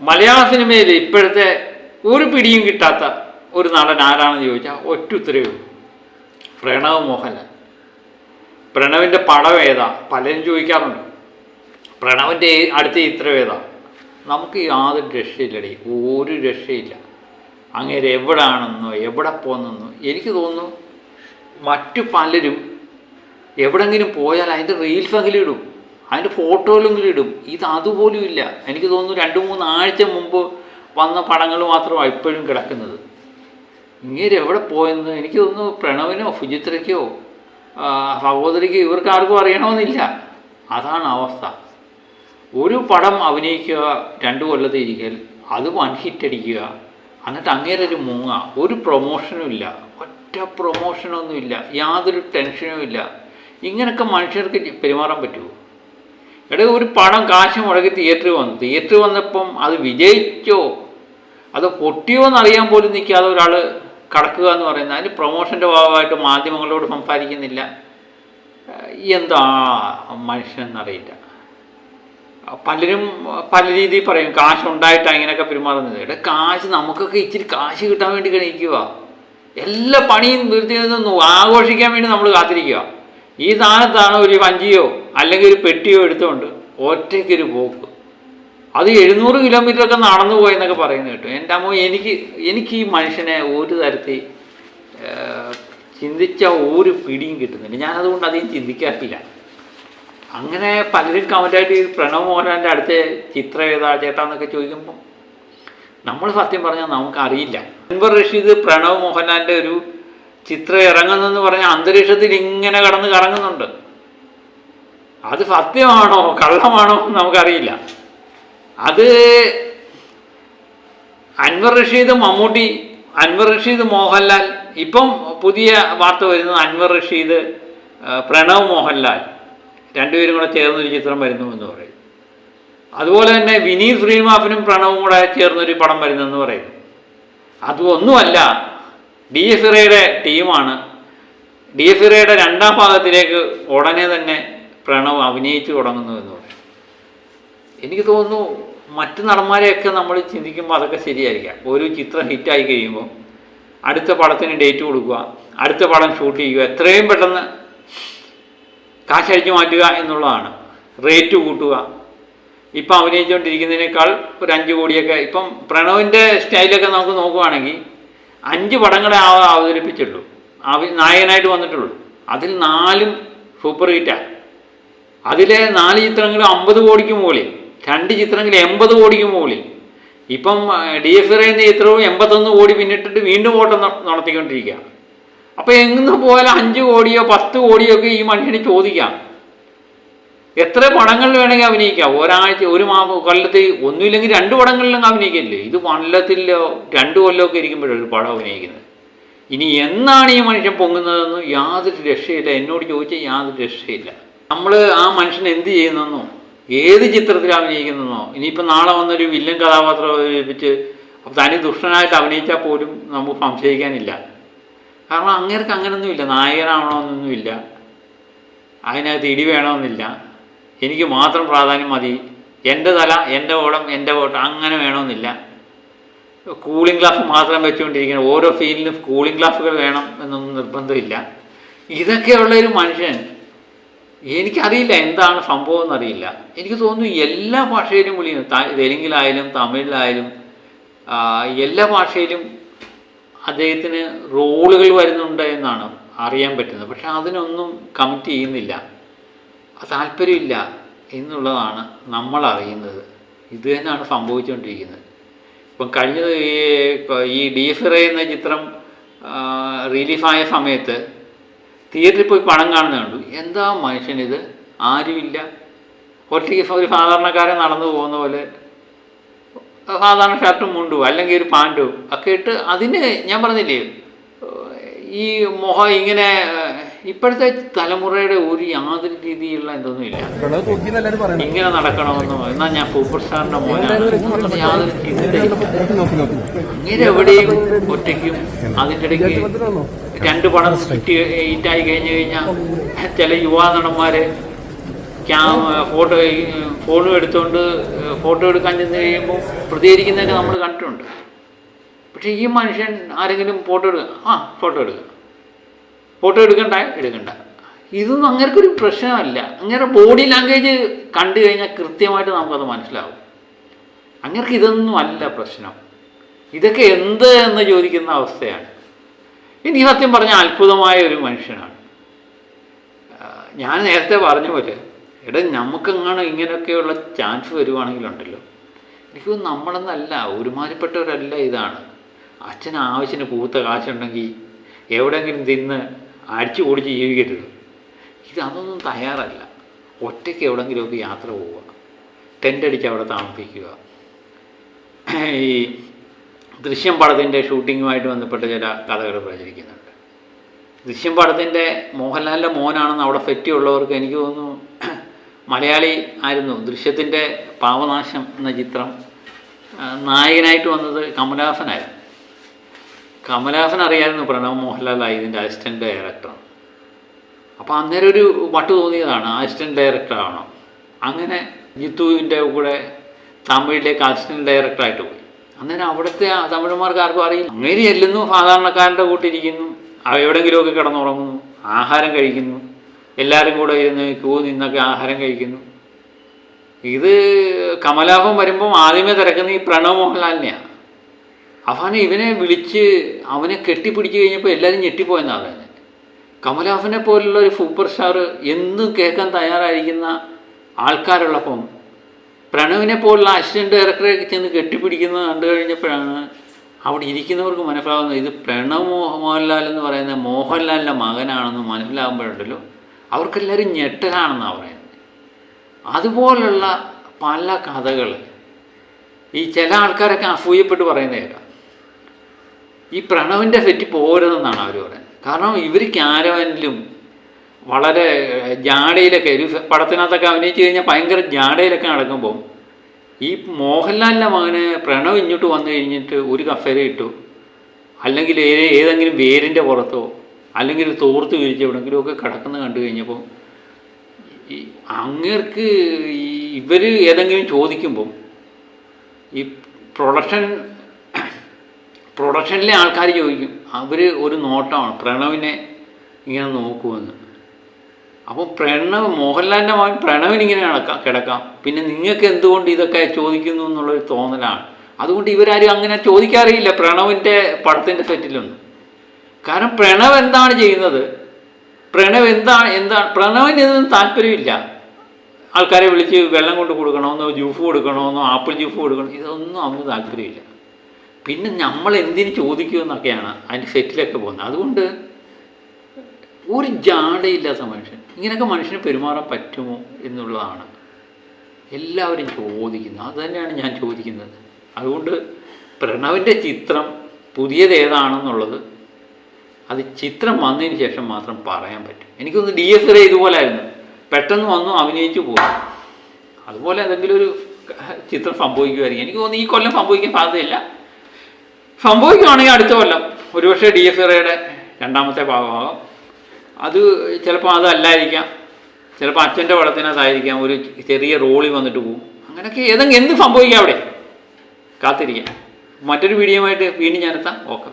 മലയാള സിനിമയിൽ ഇപ്പോഴത്തെ ഒരു പിടിയും കിട്ടാത്ത ഒരു നടൻ ആരാണെന്ന് ചോദിച്ചാൽ ഒറ്റ ഉത്തരവേ പ്രണവ് മോഹൻലാൽ. പ്രണവിന്റെ പടം ഏതാ? പലരും ചോദിക്കാറുണ്ട്. പ്രണവിന്റെ അടുത്ത ചിത്രം ഏതാ? നമുക്ക് യാതൊരു രക്ഷയില്ലടി. ഒരു രക്ഷയില്ല. അങ്ങനെ എവിടാണെന്നോ എവിടെ പോകുന്നെന്നോ എനിക്ക് തോന്നുന്നു മറ്റു പലരും എവിടെങ്കിലും പോയാൽ അതിന്റെ റീൽസ് അങ്ങനെ ഇടും. അതിന്റെ ഫോട്ടോകളെങ്കിലും ഇടും. ഇത് അതുപോലും ഇല്ല. എനിക്ക് തോന്നുന്നു രണ്ട് മൂന്ന് ആഴ്ച മുമ്പ് വന്ന പടങ്ങൾ മാത്രമാണ് ഇപ്പോഴും കിടക്കുന്നത്. ഇങ്ങനെ എവിടെ പോയെന്ന് എനിക്ക് തോന്നുന്നു പ്രണവിനോ ഫുജിത്രയ്ക്കോ സഹോദരിക്കോ ഇവർക്ക് ആർക്കും അറിയണമെന്നില്ല. അതാണ് അവസ്ഥ. ഒരു പടം അഭിനയിക്കുക രണ്ട് കൊല്ലത്തെ ഇരിക്കൽ അത് വൺ ഹിറ്റ് അടിക്കുക എന്നിട്ട് അങ്ങേരെ ഒരു മൂങ്ങ ഒരു പ്രൊമോഷനും ഇല്ല. ഒറ്റ പ്രൊമോഷനൊന്നുമില്ല യാതൊരു ടെൻഷനും ഇല്ല. ഇങ്ങനെയൊക്കെ മനുഷ്യർക്ക് പെരുമാറാൻ പറ്റുമോ? എടേ ഒരു പടം കാശ് മുടക്കി തിയേറ്ററിൽ വന്നു. തിയേറ്ററിൽ വന്നപ്പം അത് വിജയിച്ചോ? അത് പൊട്ടിയോ എന്നറിയാൻ പോലും നിൽക്കാതെ ഒരാൾ കടക്കുക എന്ന് പറയുന്നത്. അതിന് പ്രൊമോഷന്റെ ഭാഗമായിട്ട് മാധ്യമങ്ങളോട് സംസാരിക്കുന്നില്ല. എന്താ മനുഷ്യനെന്നറിയില്ല. പലരും പല രീതിയിൽ പറയും കാശ് ഉണ്ടായിട്ടാണ് ഇങ്ങനെയൊക്കെ പെരുമാറുന്നത്. ഇവിടെ കാശ് നമുക്കൊക്കെ ഇച്ചിരി കാശ് കിട്ടാൻ വേണ്ടി കഴിക്കുക എല്ലാ പണിയും തീർത്തി ആഘോഷിക്കാൻ വേണ്ടി നമ്മൾ കാത്തിരിക്കുക. ഈ സ്ഥാനത്താണ് ഒരു വഞ്ചിയോ അല്ലെങ്കിൽ ഒരു പെട്ടിയോ എടുത്തുകൊണ്ട് ഒറ്റയ്ക്കൊരു പോക്ക്. അത് എഴുന്നൂറ് കിലോമീറ്റർ ഒക്കെ നടന്നു പോയെന്നൊക്കെ പറയുന്നത് കേട്ടു. എന്റെ അമ്മ എനിക്ക് എനിക്ക് ഈ മനുഷ്യനെ ഒരു തരത്തിൽ ചിന്തിച്ച ഒരു പിടിയും കിട്ടുന്നില്ല. ഞാനതുകൊണ്ട് അധികം ചിന്തിക്കാറില്ല. അങ്ങനെ പലരും കമന്റായിട്ട് ഈ പ്രണവ് മോഹൻലാലിന്റെ അടുത്ത ചിത്രം ഏതാ ചേട്ടാന്നൊക്കെ ചോദിക്കുമ്പോൾ നമ്മൾ സത്യം പറഞ്ഞാൽ നമുക്കറിയില്ല. അൻവർ റഷീദ് പ്രണവ് മോഹൻലാലിന്റെ ഒരു ചിത്രം ഇറങ്ങുന്നെന്ന് പറഞ്ഞാൽ അന്തരീക്ഷത്തിൽ ഇങ്ങനെ കടന്ന് കറങ്ങുന്നുണ്ട്. അത് സത്യമാണോ കള്ളമാണോ നമുക്കറിയില്ല. അത് അൻവർ റഷീദ് മമ്മൂട്ടി അൻവർ റഷീദ് മോഹൻലാൽ ഇപ്പം പുതിയ വാർത്ത വരുന്നത് അൻവർ റഷീദ് പ്രണവ് മോഹൻലാൽ രണ്ടുപേരും കൂടെ ചേർന്നൊരു ചിത്രം വരുന്നു എന്ന് പറയും. അതുപോലെ തന്നെ വിനീത് ശ്രീനിവാസനും പ്രണവും കൂടെ ചേർന്നൊരു പടം വരുന്നെന്ന് പറയും. അതൊന്നുമല്ല ഡി എഫ് ഇറയുടെ ടീമാണ്. ഡി എഫ് ഇറയുടെ രണ്ടാം ഭാഗത്തിലേക്ക് ഉടനെ തന്നെ പ്രണവ് അഭിനയിച്ചു തുടങ്ങുന്നു എന്ന് പറയും എനിക്ക് തോന്നുന്നു മറ്റു നടന്മാരെയൊക്കെ നമ്മൾ ചിന്തിക്കുമ്പോൾ അതൊക്കെ ശരിയായിരിക്കാം. ഒരു ചിത്രം ഹിറ്റായി കഴിയുമ്പോൾ അടുത്ത പടത്തിന് ഡേറ്റ് കൊടുക്കുക അടുത്ത പടം ഷൂട്ട് ചെയ്യുക എത്രയും പെട്ടെന്ന് കാശടിച്ചു മാറ്റുക എന്നുള്ളതാണ്. റേറ്റ് കൂട്ടുക. ഇപ്പം അഭിനയിച്ചുകൊണ്ടിരിക്കുന്നതിനേക്കാൾ ഒരു അഞ്ച് കോടിയൊക്കെ ഇപ്പം പ്രണവിന്റെ സ്റ്റൈലൊക്കെ നമുക്ക് നോക്കുവാണെങ്കിൽ അഞ്ച് പടങ്ങളെ അവതരിപ്പിച്ചിട്ടുള്ളൂ. അവ നായകനായിട്ട് വന്നിട്ടുള്ളൂ. അതിൽ നാലും സൂപ്പർ ഹിറ്റാണ് അതിലെ നാല് ചിത്രങ്ങൾ അമ്പത് കോടിക്ക് മുകളിൽ രണ്ട് ചിത്രങ്ങൾ എൺപത് കോടിക്ക് മുകളിൽ. ഇപ്പം ഡി എഫ് എന്ന ചിത്രവും എൺപത്തൊന്ന് കോടി പിന്നിട്ടിട്ട് വീണ്ടും ഓട്ടം നടത്തിക്കൊണ്ടിരിക്കുകയാണ്. നടത്തിക്കൊണ്ടിരിക്കുക അപ്പോൾ എങ്ങുന്ന് പോലെ അഞ്ച് കോടിയോ പത്ത് കോടിയോ ഒക്കെ ഈ മനുഷ്യന് ചോദിക്കാം. എത്ര പടങ്ങളിൽ വേണമെങ്കിൽ അഭിനയിക്കാം. ഒരാഴ്ച ഒരു മാ കൊല്ലത്തിൽ ഒന്നുമില്ലെങ്കിൽ രണ്ട് പടങ്ങളിലും അഭിനയിക്കില്ലേ? ഇത് കൊല്ലത്തിലോ രണ്ട് കൊല്ലമൊക്കെ ഇരിക്കുമ്പോഴൊരു പടം അഭിനയിക്കുന്നത്. ഇനി എന്നാണ് ഈ മനുഷ്യൻ പൊങ്ങുന്നതെന്ന് യാതൊരു രക്ഷയില്ല. എന്നോട് ചോദിച്ചാൽ യാതൊരു രക്ഷയില്ല. നമ്മൾ ആ മനുഷ്യൻ എന്ത് ചെയ്യുന്നെന്നോ ഏത് ചിത്രത്തിൽ അഭിനയിക്കുന്നതെന്നോ ഇനിയിപ്പോൾ നാളെ വന്നൊരു വില്ലൻ കഥാപാത്രം അവതരിപ്പിച്ച് തനി ദുഷ്ടനായിട്ട് അഭിനയിച്ചാൽ പോലും നമുക്ക് സംശയിക്കാനില്ല. കാരണം അങ്ങേർക്ക് അങ്ങനൊന്നുമില്ല. നായകനാവണമെന്നൊന്നുമില്ല. അതിനകത്ത് ഇടി വേണമെന്നില്ല. എനിക്ക് മാത്രം പ്രാധാന്യം മതി. എന്റെ തല എന്റെ ഓടം എന്റെ ഓട്ടം അങ്ങനെ വേണമെന്നില്ല. കൂളിംഗ് ഗ്ലാസ് മാത്രം വെച്ചുകൊണ്ടിരിക്കണം. ഓരോ ഫീലിനും കൂളിംഗ് ഗ്ലാസുകൾ വേണം എന്നൊന്നും നിർബന്ധമില്ല. ഇതൊക്കെയുള്ള ഒരു മനുഷ്യൻ എനിക്കറിയില്ല എന്താണ് സംഭവം എന്നറിയില്ല. എനിക്ക് തോന്നുന്നു എല്ലാ ഭാഷയിലും വിളിക്കുന്നു തെലുങ്കിലായാലും തമിഴിലായാലും എല്ലാ ഭാഷയിലും അദ്ദേഹത്തിന് റോളുകൾ വരുന്നുണ്ട് എന്നാണ് അറിയാൻ പറ്റുന്നത്. പക്ഷെ അതിനൊന്നും കമ്മിറ്റ് ചെയ്യുന്നില്ല. താല്പര്യമില്ല എന്നുള്ളതാണ് നമ്മൾ അറിയുന്നത് ഇത് തന്നെയാണ് സംഭവിച്ചുകൊണ്ടിരിക്കുന്നത്. ഇപ്പം കഴിഞ്ഞത് ഈ ഡി എഫ് എന്ന ചിത്രം റിലീഫായ സമയത്ത് തിയേറ്ററിൽ പോയി പണം കാണുന്നത് കണ്ടു. എന്താ മനുഷ്യനിത് ആരുമില്ല. ഒറ്റയ്ക്ക് ഒരു സാധാരണക്കാരൻ നടന്നു പോകുന്ന പോലെ സാധാരണ ഷർട്ടും മുണ്ടും അല്ലെങ്കിൽ ഒരു പാന്റും ഒക്കെ ഇട്ട് അതിന് ഞാൻ പറഞ്ഞില്ലേ ഈ മുഖം ഇങ്ങനെ ഇപ്പോഴത്തെ തലമുറയുടെ ഒരു യാതൊരു രീതിയിലുള്ള പറയുന്നത് ഇങ്ങനെ നടക്കണമെന്നോ എന്നാൽ ഞാൻ സൂപ്പർ സ്റ്റാറിന്റെ മോനാണ്. യാതൊരു ഇങ്ങനെ എവിടെയും ഒറ്റയ്ക്കും അതിന്റെ ഇടയ്ക്ക് രണ്ട് പടം ഹിറ്റ് ഹിറ്റായി കഴിഞ്ഞു കഴിഞ്ഞാൽ ചില യുവാ നടന്മാര് ഫോട്ടോ ഫോണും എടുത്തുകൊണ്ട് ഫോട്ടോ എടുക്കാൻ ചെന്ന് കഴിയുമ്പോൾ പ്രതികരിക്കുന്നതൊക്കെ നമ്മൾ കണ്ടിട്ടുണ്ട്. പക്ഷേ ഈ മനുഷ്യൻ ആരെങ്കിലും ഫോട്ടോ എടുക്കുക ആ ഫോട്ടോ എടുക്കുക ഫോട്ടോ എടുക്കണ്ട എടുക്കണ്ട. ഇതൊന്നും അങ്ങനൊരു പ്രശ്നമല്ല. അങ്ങനെ ബോഡി ലാംഗ്വേജ് കണ്ടു കഴിഞ്ഞാൽ കൃത്യമായിട്ട് നമുക്കത് മനസ്സിലാവും. അങ്ങനക്ക് ഇതൊന്നും അല്ല പ്രശ്നം. ഇതൊക്കെ എന്ത് എന്ന് ചോദിക്കുന്ന അവസ്ഥയാണ്. ഇനി സത്യം പറഞ്ഞാൽ അത്ഭുതമായ ഒരു മനുഷ്യനാണ്. ഞാൻ നേരത്തെ പറഞ്ഞ പോലെ എടാ നമുക്കെങ്ങനെ ഇങ്ങനെയൊക്കെയുള്ള ചാൻസ് വരുവാണെങ്കിലുണ്ടല്ലോ. എനിക്ക് നമ്മളെന്നല്ല ഒരുമാതിരിപ്പെട്ടവരല്ല ഇതാണ്. അച്ഛൻ ആവശ്യത്തിന് പൂത്ത കാശുണ്ടെങ്കിൽ എവിടെയെങ്കിലും തിന്ന് അടിച്ചു ഓടിച്ച് ജീവിക്കരുത്. ഇതൊന്നും തയ്യാറല്ല. ഒറ്റയ്ക്ക് എവിടെയെങ്കിലുമൊക്കെ യാത്ര പോവുക. ടെന്റ് അടിച്ച് അവിടെ താമസിക്കുക. ഈ ദൃശ്യം പടത്തിന്റെ ഷൂട്ടിങ്ങുമായിട്ട് ബന്ധപ്പെട്ട ചില കഥകൾ പ്രചരിക്കുന്നുണ്ട്. ദൃശ്യം പടത്തിന്റെ മോഹൻലാലിന്റെ മോനാണെന്ന് അവിടെ പറ്റിയുള്ളവർക്ക് എനിക്ക് തോന്നുന്നു മലയാളി ആയിരുന്നു. ദൃശ്യത്തിന്റെ പാവനാശം എന്ന ചിത്രം നായകനായിട്ട് വന്നത് കമലഹാസനായിരുന്നു. കമലഹാസൻ അറിയായിരുന്നു പ്രണവ് മോഹൻലാൽ ഇതിന്റെ അസിസ്റ്റന്റ് ഡയറക്ടർ അപ്പോൾ അന്നേരം ഒരു വട്ട് തോന്നിയതാണ് അസിസ്റ്റന്റ് ഡയറക്ടറാണോ അങ്ങനെ ജിത്തുവിന്റെ കൂടെ തമിഴിലേക്ക് അസിസ്റ്റന്റ് ഡയറക്ടറായിട്ട് പോയി. അന്നേരം അവിടുത്തെ തമിഴന്മാർക്ക് ആർക്കും അറിയില്ല. അങ്ങനെ ചെല്ലുന്നു സാധാരണക്കാരന്റെ കൂട്ടിരിക്കുന്നു എവിടെയെങ്കിലുമൊക്കെ കിടന്നുറങ്ങുന്നു ആഹാരം കഴിക്കുന്നു എല്ലാവരും കൂടെ ഇരുന്ന് ക്യൂ നിന്നൊക്കെ ആഹാരം കഴിക്കുന്നു. ഇത് കമലാഭം വരുമ്പം ആദ്യമേ തിരക്കുന്ന ഈ പ്രണവ് മോഹൻലാലിനെയാണ് അവനെ ഇവനെ വിളിച്ച് അവനെ കെട്ടിപ്പിടിച്ച് കഴിഞ്ഞപ്പോൾ എല്ലാവരും ഞെട്ടിപ്പോയെന്നാണ് പറയുന്നത് കമലഹാസനെ പോലുള്ള ഒരു സൂപ്പർ സ്റ്റാർ എന്നും കേൾക്കാൻ തയ്യാറായിരിക്കുന്ന ആൾക്കാരുള്ളപ്പം പ്രണവിനെ പോലുള്ള അസിസ്റ്റന്റ് ഡയറക്ടറെ ചെന്ന് കെട്ടിപ്പിടിക്കുന്നത് കണ്ടു കഴിഞ്ഞപ്പോഴാണ് അവിടെ ഇരിക്കുന്നവർക്ക് മനസ്സിലാവുന്നത് ഇത് പ്രണവ് മോഹ മോഹൻലാൽ എന്ന് പറയുന്ന മോഹൻലാലിന്റെ മകനാണെന്ന് മനസ്സിലാകുമ്പോഴുണ്ടല്ലോ അവർക്കെല്ലാവരും ഞെട്ടലാണെന്നാണ് പറയുന്നത് അതുപോലുള്ള പല കഥകൾ ഈ ചില ആൾക്കാരൊക്കെ അസൂയപ്പെട്ട് പറയുന്നത് ഈ പ്രണവിന്റെ സെറ്റ് പോരുതെന്നാണ് അവർ പറയുന്നത്. കാരണം ഇവർ ക്യാരവനിലും വളരെ ജാടയിലൊക്കെ ഒരു പടത്തിനകത്തൊക്കെ അഭിനയിച്ച് കഴിഞ്ഞാൽ ഭയങ്കര ജാടയിലൊക്കെ നടക്കുമ്പോൾ ഈ മോഹൻലാലിന്റെ മകന് പ്രണവ് ഇങ്ങോട്ട് വന്നു കഴിഞ്ഞിട്ട് ഒരു കഫേര ഇട്ടു. അല്ലെങ്കിൽ ഏതെങ്കിലും വേരിന്റെ പുറത്തോ അല്ലെങ്കിൽ തോർത്ത് വിരിച്ച് എവിടെയെങ്കിലുമൊക്കെ കിടക്കുന്ന കണ്ടു കഴിഞ്ഞപ്പോൾ ഈ അങ്ങേർക്ക് ഇവർ ഏതെങ്കിലും ചോദിക്കുമ്പോൾ ഈ പ്രൊഡക്ഷൻ പ്രൊഡക്ഷനിലെ ആൾക്കാർ ചോദിക്കും അവർ ഒരു നോട്ടമാണ് പ്രണവിനെ ഇങ്ങനെ നോക്കുമെന്ന്. അപ്പോൾ പ്രണവ് മോഹൻലാലിന്റെ മകൻ പ്രണവിന് ഇങ്ങനെ കിടക്കാം കിടക്കാം. പിന്നെ നിങ്ങൾക്ക് എന്തുകൊണ്ട് ഇതൊക്കെ ചോദിക്കുന്നു എന്നുള്ളൊരു തോന്നലാണ്. അതുകൊണ്ട് ഇവരാരും അങ്ങനെ ചോദിക്കാറില്ല പ്രണവിന്റെ പടത്തിന്റെ സെറ്റിലൊന്നും. കാരണം പ്രണവ് എന്താണ് ചെയ്യുന്നത്? പ്രണവ് എന്താണ് എന്താണ് പ്രണവിന് ഇതൊന്നും താല്പര്യമില്ല. ആൾക്കാരെ വിളിച്ച് വെള്ളം കൊണ്ട് കൊടുക്കണമെന്നോ ജ്യൂസ് കൊടുക്കണമെന്നോ ആപ്പിൾ ജ്യൂസ് കൊടുക്കണം ഇതൊന്നും അവന് താല്പര്യമില്ല. പിന്നെ നമ്മൾ എന്തിന് ചോദിക്കുമെന്നൊക്കെയാണ് അതിന്റെ സെറ്റിലൊക്കെ പോകുന്നത്. അതുകൊണ്ട് ഒരു ജാടയില്ലാത്ത മനുഷ്യൻ ഇങ്ങനെയൊക്കെ മനുഷ്യന് പെരുമാറാൻ പറ്റുമോ എന്നുള്ളതാണ് എല്ലാവരും ചോദിക്കുന്നത്. അത് തന്നെയാണ് ഞാൻ ചോദിക്കുന്നത്. അതുകൊണ്ട് പ്രണവിന്റെ ചിത്രം പുതിയത് ഏതാണെന്നുള്ളത് അത് ചിത്രം വന്നതിന് ശേഷം മാത്രം പറയാൻ പറ്റും. എനിക്കൊന്ന് ഡി എസ് എ ഇതുപോലായിരുന്നു. പെട്ടെന്ന് വന്നു അഭിനയിച്ചു പോകും അതുപോലെ എന്തെങ്കിലും ഒരു ചിത്രം സംഭവിക്കുമായിരിക്കും. എനിക്ക് തോന്നുന്നു ഈ കൊല്ലം സംഭവിക്കാൻ സാധ്യതയില്ല. സംഭവിക്കുകയാണെങ്കിൽ അടുത്ത കൊല്ലം. ഒരുപക്ഷെ ഡി എഫ് ഇറയുടെ രണ്ടാമത്തെ ഭാഗമാകാം. അത് ചിലപ്പോൾ അതല്ലായിരിക്കാം. ചിലപ്പോൾ അച്ഛന്റെ പടത്തിനകത്തായിരിക്കാം. ഒരു ചെറിയ റോളി വന്നിട്ട് പോകും അങ്ങനെയൊക്കെ ഏതെങ്കിലും എന്ത് സംഭവിക്കാം അവിടെ? കാത്തിരിക്കാം. മറ്റൊരു വീഡിയോ ആയിട്ട് വീണ്ടും ഞാനെത്താം ഓക്കെ